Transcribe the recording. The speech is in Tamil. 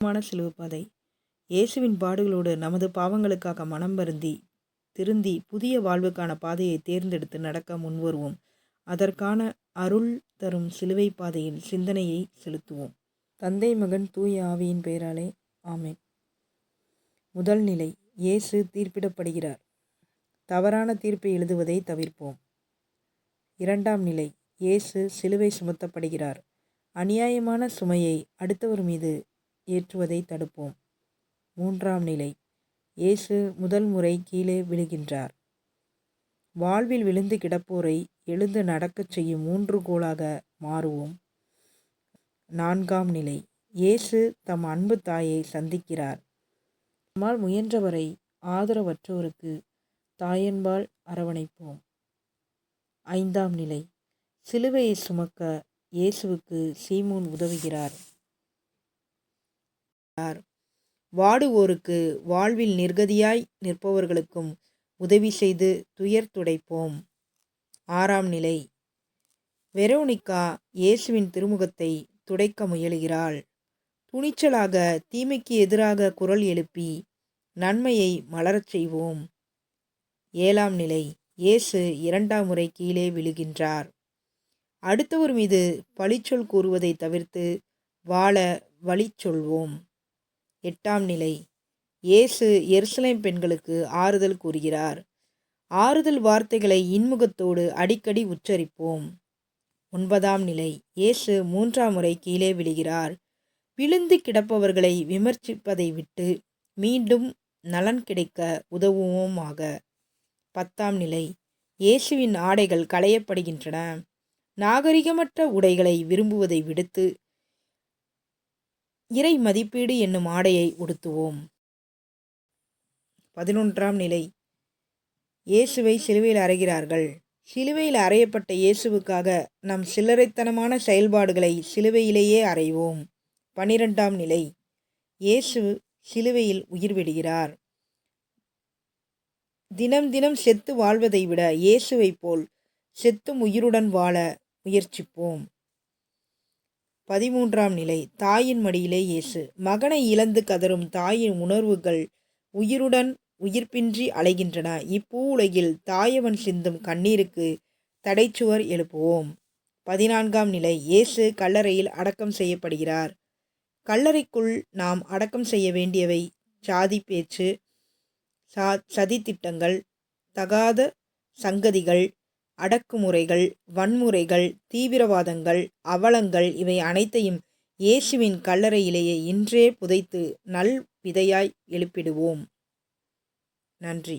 மான சிலுவப்பாதை இயேசுவின் பாடுகளோடு நமது பாவங்களுக்காக மனம் வருந்தி திருந்தி புதிய வாழ்வுக்கான பாதையை தேர்ந்தெடுத்து நடக்க முன்வருவோம் அதற்கான அருள் தரும் சிலுவை பாதையில் சிந்தனையை செலுத்துவோம். தந்தை மகன் தூய ஆவியின் பெயராலே ஆமேன். முதல் நிலை இயேசு தீர்ப்பிடப்படுகிறார். தவறான தீர்ப்பை எழுதுவதை தவிர்ப்போம். இரண்டாம் நிலை இயேசு சிலுவை சுமத்தப்படுகிறார். அநியாயமான சுமையை அடுத்தவர் மீது ஏற்றுவதை தடுப்போம். மூன்றாம் நிலை. இயேசு முதல் முறை கீழே விழுகின்றார். வாழ்வில் விழுந்து கிடப்போரை எழுந்து நடக்கச் செய்யும் மூன்று கோளாக மாறுவோம். நான்காம் நிலை. இயேசு தம் அன்பு தாயை சந்திக்கிறார். நம்மால் முயன்றவரை ஆதரவற்றோருக்கு தாயன்பால் அரவணைப்போம். ஐந்தாம் நிலை. சிலுவையை சுமக்க இயேசுவுக்கு சீமோன் உதவுகிறார். வாடுவோருக்கு வாழ்வில் நிர்கதியாய் நிற்பவர்களுக்கும் உதவி செய்து துயர் துடைப்போம். ஆறாம் நிலை. வெரோனிகா இயேசுவின் திருமுகத்தை துடைக்க முயலுகிறாள். துணிச்சலாக தீமைக்கு எதிராக குரல் எழுப்பி நன்மையை மலரச் செய்வோம். ஏழாம் நிலை. இயேசு இரண்டாம் முறை கீழே விழுகின்றார். அடுத்தவர் மீது பழிச்சொல் கூறுவதை தவிர்த்து வாழ வழி சொல்வோம். எட்டாம் நிலை. இயேசு எருசலேம் பெண்களுக்கு ஆறுதல் கூறுகிறார். ஆறுதல் வார்த்தைகளை இன்முகத்தோடு அடிக்கடி உச்சரிப்போம். ஒன்பதாம் நிலை. இயேசு மூன்றாம் முறை கீழே விழுகிறார். விழுந்து கிடப்பவர்களை விமர்சிப்பதை விட்டு மீண்டும் நலன் கிடைக்க உதவுவோமாக. பத்தாம் நிலை. இயேசுவின் ஆடைகள் களையப்படுகின்றன. நாகரிகமற்ற உடைகளை விரும்புவதை விடுத்து இறை மதிப்பீடு என்னும் ஆடையை உடுத்துவோம். பதினொன்றாம் நிலை. இயேசுவை சிலுவையில் அறைகிறார்கள். சிலுவையில் அறையப்பட்ட இயேசுவுக்காக நம் சில்லறைத்தனமான செயல்பாடுகளை சிலுவையிலேயே அறைவோம். பனிரெண்டாம் நிலை. இயேசு சிலுவையில் உயிர் விடுகிறார். தினம் தினம் செத்து வாழ்வதை விட இயேசுவைப் போல் செத்தும் உயிருடன் வாழ முயற்சிப்போம். பதிமூன்றாம் நிலை தாயின் மடியிலே இயேசு. மகனை இழந்து கதரும் தாயின் உணர்வுகள் உயிருடன் உயிர்ப்பின்றி அலைகின்றன. இப்பூ உலகில் தாயவன் சிந்தும் கண்ணீருக்கு தடைச்சுவர் எழுப்புவோம். பதினான்காம் நிலை இயேசு கல்லறையில் அடக்கம் செய்யப்படுகிறார். கல்லறைக்குள் நாம் அடக்கம் செய்ய வேண்டியவை சாதி பேச்சு சா சதித்திட்டங்கள் தகாத சங்கதிகள் அடக்குமுறைகள் வன்முறைகள் தீவிரவாதங்கள் அவலங்கள் இவை அனைத்தையும் இயேசுவின் கல்லறையிலேயே இன்றே புதைத்து நல் விதையாய் எழுப்பிடுவோம். நன்றி.